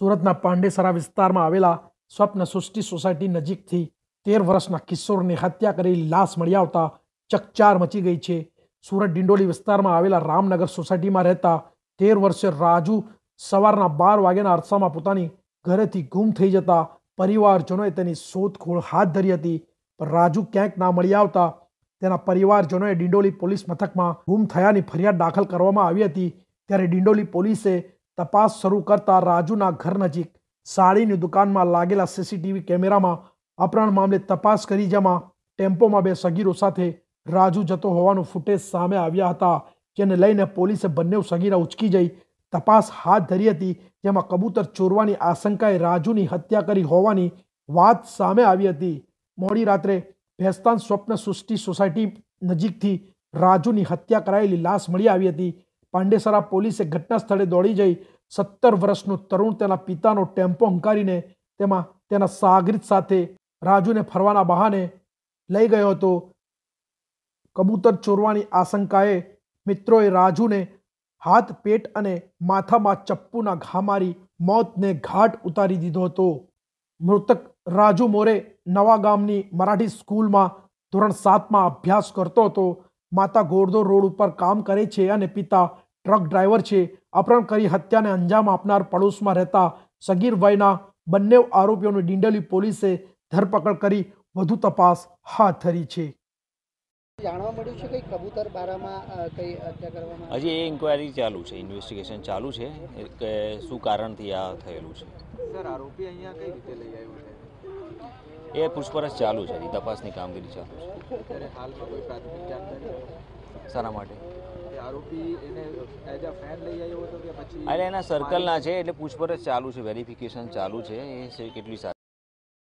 સુરતના પાંડેસરા વિસ્તારમાં આવેલા સ્વપ્ન સૃષ્ટિ સોસાયટી નજીકથી તેર વર્ષના કિશોરની હત્યા કરી લાશ મળી આવતા ચકચાર મચી ગઈ છે. સુરત ડિંડોલી વિસ્તારમાં આવેલા રામનગર સોસાયટીમાં રહેતા તેર વર્ષે રાજુ સવારના બાર વાગ્યાના અરસામાં પોતાની ઘરેથી ગુમ થઈ જતા પરિવારજનોએ તેની શોધખોળ હાથ ધરી હતી. પણ રાજુ ક્યાંક ના મળી આવતા તેના પરિવારજનોએ ડિંડોલી પોલીસ મથકમાં ગુમ થયાની ફરિયાદ દાખલ કરવામાં આવી હતી. ત્યારે ડિંડોલી પોલીસે તપાસ શરૂ કરતા રાજુના ઘર નજીક સાડીની દુકાનમાં લાગેલા સીસીટીવી કેમેરામાં અપહરણ મામલે તપાસ કરી જેમાં ટેમ્પોમાં બે સગીરો સાથે રાજુ જતો હોવાનું ફૂટેજ સામે આવ્યા હતા, જેને લઈને પોલીસે બંને સગીરા ઉચકી જઈ તપાસ હાથ ધરી હતી, જેમાં કબૂતર ચોરવાની આશંકાએ રાજુની હત્યા કરી હોવાની વાત સામે આવી હતી. મોડી રાત્રે ભેસ્તાન સ્વપ્ન સૃષ્ટિ સોસાયટી નજીકથી રાજુની હત્યા કરાયેલી લાશ મળી આવી હતી પાંડેસરા પોલીસે ઘટના સ્થળે દોડી જઈ સત્તર વર્ષનું તરુણ તેના પિતાનો ટેમ્પો હંકારીને તેમાં તેના સાગરીત સાથે રાજુને ફરવાના બહાને લઈ ગયો હતો. કબૂતર ચોરવાની આશંકાએ મિત્રોએ રાજુને હાથ, પેટ અને માથામાં ચપ્પુના ઘા મારી મોતને ઘાટ ઉતારી દીધો હતો. મૃતક રાજુ મોરે નવા ગામની મરાઠી સ્કૂલમાં ધોરણ સાતમાં અભ્યાસ કરતો હતો. માતા ગોરધો રોડ ઉપર કામ કરે છે અને પિતા ટ્રક ડ્રાઈવર છે. અપહરણ કરી હત્યાને અંજામ આપનાર પડોશમાં રહેતા સગીર વયના બંને આરોપીઓની ડિંડલી પોલીસે ધરપકડ કરી વધુ તપાસ હાથ ધરી છે. જાણવા મળ્યું છે કઈ કબૂતર બારામાં કઈ હત્યા કરવામાં હજી એ ઇન્ક્વાયરી ચાલુ છે ઇન્વેસ્ટિગેશન ચાલુ છે કે શું કારણથી આ થયેલું છે? સર આરોપી અહીંયા કઈ રીતે લઈ આવ્યો છે? એ પૂછપરછ ચાલુ છે એ તપાસની કામગીરી ચાલુ છે. શાના માટે? અરે એના સર્કલના છે એટલે પૂછપરછ ચાલુ છે વેરિફિકેશન ચાલુ છે એ કેટલી સારી